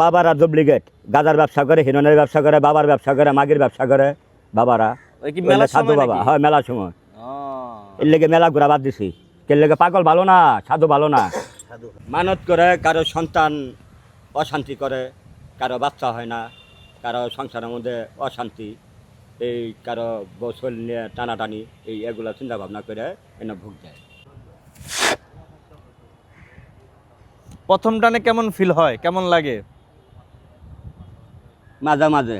বাবারা ডুপ্লিকেট গাজার ব্যবসা করে হিরনের ব্যবসা করে বাবার ব্যবসা করে মাগির ব্যবসা করে বাবারা। সাধু বাবা? হয় মেলার সময়। এর লেগে মেলা ঘোরা বাদ দিছি। এর লেগে পাগল ভালো না সাধু ভালো না। মানত করে কারও সন্তান অশান্তি করে কারও বাচ্চা হয় না কারও সংসারের মধ্যে অশান্তি এই কারও বসল নিয়ে টানাটানি এই এগুলো চিন্তা ভাবনা করে এনে ভোগ দেয়। প্রথম টানে কেমন ফিল হয়? কেমন লাগে? মাঝে মাঝে।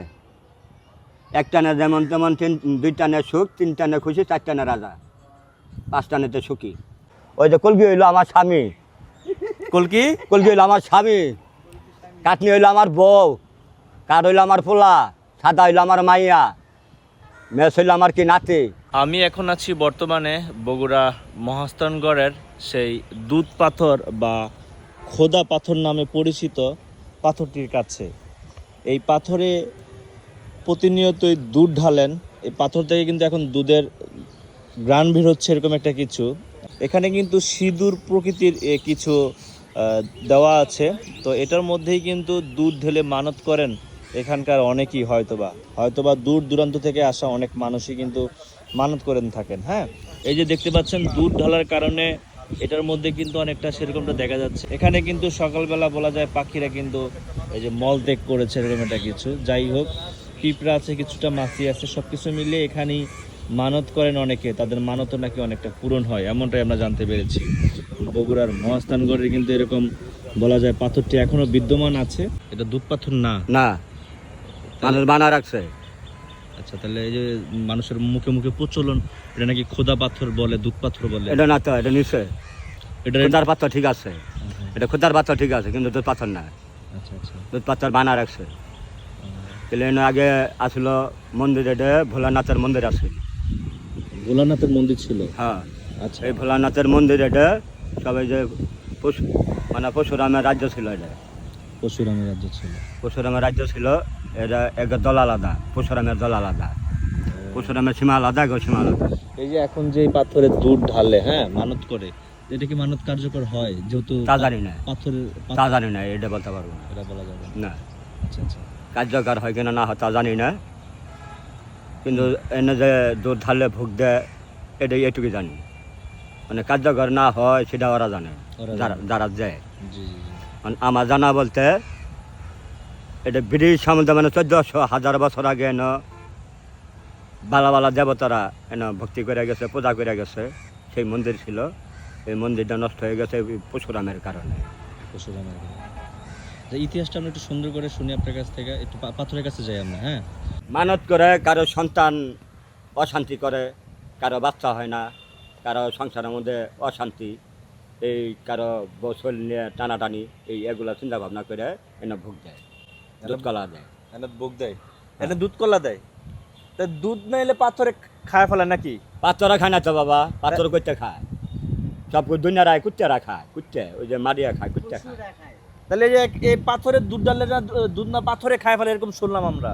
এক টানে যেমন তেমন তিন দুই টানে সুখ তিন টানে খুশি চার টানে রাজা পাঁচ টানেতে সুখী। ওই যে কলকি হইল আমার স্বামী। কলকি কলকি হইল আমার স্বামী। কাটনি হইল আমার বউ। কাঠ হইল আমার পোলা। সাদা হইল আমার মাইয়া। মেস হইল আমার কি নাতি। আমি এখন আছি বর্তমানে বগুড়া মহাস্থানগড়ের সেই দুধ পাথর বা খোদা পাথর নামে পরিচিত পাথরটির কাছে। এই পাথরে প্রতিনিয়তই দুধ ঢালেন। এই পাথর থেকে কিন্তু এখন দুধের গ্রান বের হচ্ছে এরকম একটা কিছু। এখানে কিন্তু সিঁদুর প্রকৃতির কিছু দেওয়া আছে। তো এটার মধ্যেই কিন্তু দুধ ঢেলে মানত করেন এখানকার অনেকেই হয়তোবা। হয়তোবা দূর দূরান্ত থেকে আসা অনেক মানুষই কিন্তু মানত করেন থাকেন হ্যাঁ? এই যে দেখতে পাচ্ছেন, দুধ ঢালার কারণে এটার মধ্যে কিন্তু অনেকটা সেরকমটা দেখা যাচ্ছে। এখানে কিন্তু সকালবেলা বলা যায় পাখিরা কিন্তু এই যে মল ত্যাগ করেছে এরকম একটা কিছু। যাই হোক পিঁপড়া আছে কিছুটা মাছি আছে সব কিছু মিলিয়ে এখানেই মানত করেন অনেকে। তাদের মানতও নাকি অনেকটা পূরণ হয় এমনটাই আমরা জানতে পেরেছি। বগুড়ার মহাস্থানগড়ে কিন্তু এরকম বলা যায় পাথরটি এখনও বিদ্যমান আছে। এটা দুধ পাথর না? না। মানুষ বানা রাখছে। আচ্ছা তাহলে এই যে মানুষের মুখে মুখে প্রচলন এটা নাকি খোদা পাথর বলে দুধ পাথর বলে? এটা না তো এটা নিশ্চয় এটা খুদার পাথর ঠিক আছে। এটা খোদার পাথর ঠিক আছে কিন্তু দুধ পাথর না। আচ্ছা আচ্ছা। দুধ পাথর বানা রাখছে এনে আগে আসলো মন্দির ভোলানাথের মন্দির আছে। ভোলানাথের মন্দির ছিল? হ্যাঁ। আচ্ছা। এই ভোলানাথের মন্দির এটা সবাই যে পশু মানে পশুরামের রাজ্য ছিল এটা। পশুরামের রাজ্য ছিল। পশুরামের রাজ্য ছিল এটা এক দল আলাদা পশুরামের দল আলাদা। পশুরামের সীমা আলাদা এগো সীমা আলাদা। এই যে এখন যে পাথরে দুধ ঢালে হ্যাঁ মানত করে এটা কি মানত কার্যকর হয়? যেহেতু তা জানি না। পাথরের তা জানি না এটা বলতে পারব না। এটা বলা যাবে না। আচ্ছা আচ্ছা। কার্যকর হয় কিনা না হয় তা জানি না। কিন্তু এনে যে দুধ ঢাললে ভোগ দেয় এটাই এটুকু জানি। মানে কার্যকর না হয় সেটা ওরা জানে। যারা যারা যায়। মানে আমার জানা বলতে এটা ব্রিটিশ সম্বন্ধে মানে চোদ্দশো হাজার বছর আগে এন বালা বালা দেবতারা এন ভক্তি করে গেছে পূজা করে গেছে। সেই মন্দির ছিল। এই মন্দিরটা নষ্ট হয়ে গেছে ওই পরশুরামের কারণে। পশুরামের কারণে। ইতিহাসটা আমরা একটু সুন্দর করে শুনি আপনার কাছ থেকে একটু পাথরের কাছে যাই আমরা হ্যাঁ? মানত করে কারও সন্তান অশান্তি করে কারও বাচ্চা হয় না কারও সংসারের মধ্যে অশান্তি এই কারও বসল নিয়ে টানাটানি এই এগুলো চিন্তা ভাবনা করে এনে ভোগ দেয় দুধ কলা দেয়। এনে বুক দেয়? এনে দুধ কলা দেয়? তা দুধ না এলে পাথরে খায় ফেলে নাকি? পাথরে খায় না তো বাবা পাথর করতে খায়। সব দুনিয়ারায় কুত্তেরা খায় কুত্তে ওই যে মারিয়া খায় কুত্তে খায়। তাহলে যে এই পাথরের দুধ ডালে না দুধ না পাথরে খায় ফেলে এরকম শুনলাম আমরা।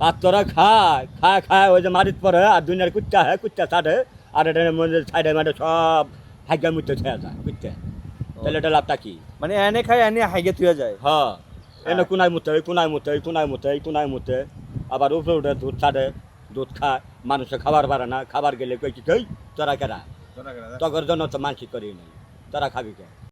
পাথরা খায় খায় খায় ওই যে মারিত পরে আর দুনিয়ার কুত্তা হয় কুত্তা ছাড়ে আর এটা মধ্যে সাইডে মাঠে সব হাইগা মুতে খেয়ে যায় কুত্তে। তাহলে এটা লাভটা কি? মানে এনে খায় এনে হাইগে থুয়ে যায়। হ্যাঁ এনে কোনায় মুতে কোনায় মুতে কোনায় মুতে কোনায় মুতে আবার উপরে উঠে দুধ ছাড়ে দুধ খায় মানুষে খাবার পারে না খাবার গেলে কই কি কই তোরা কেরা? তখন জন্য তো মানসিক করি নাই তোরা খাবি কে?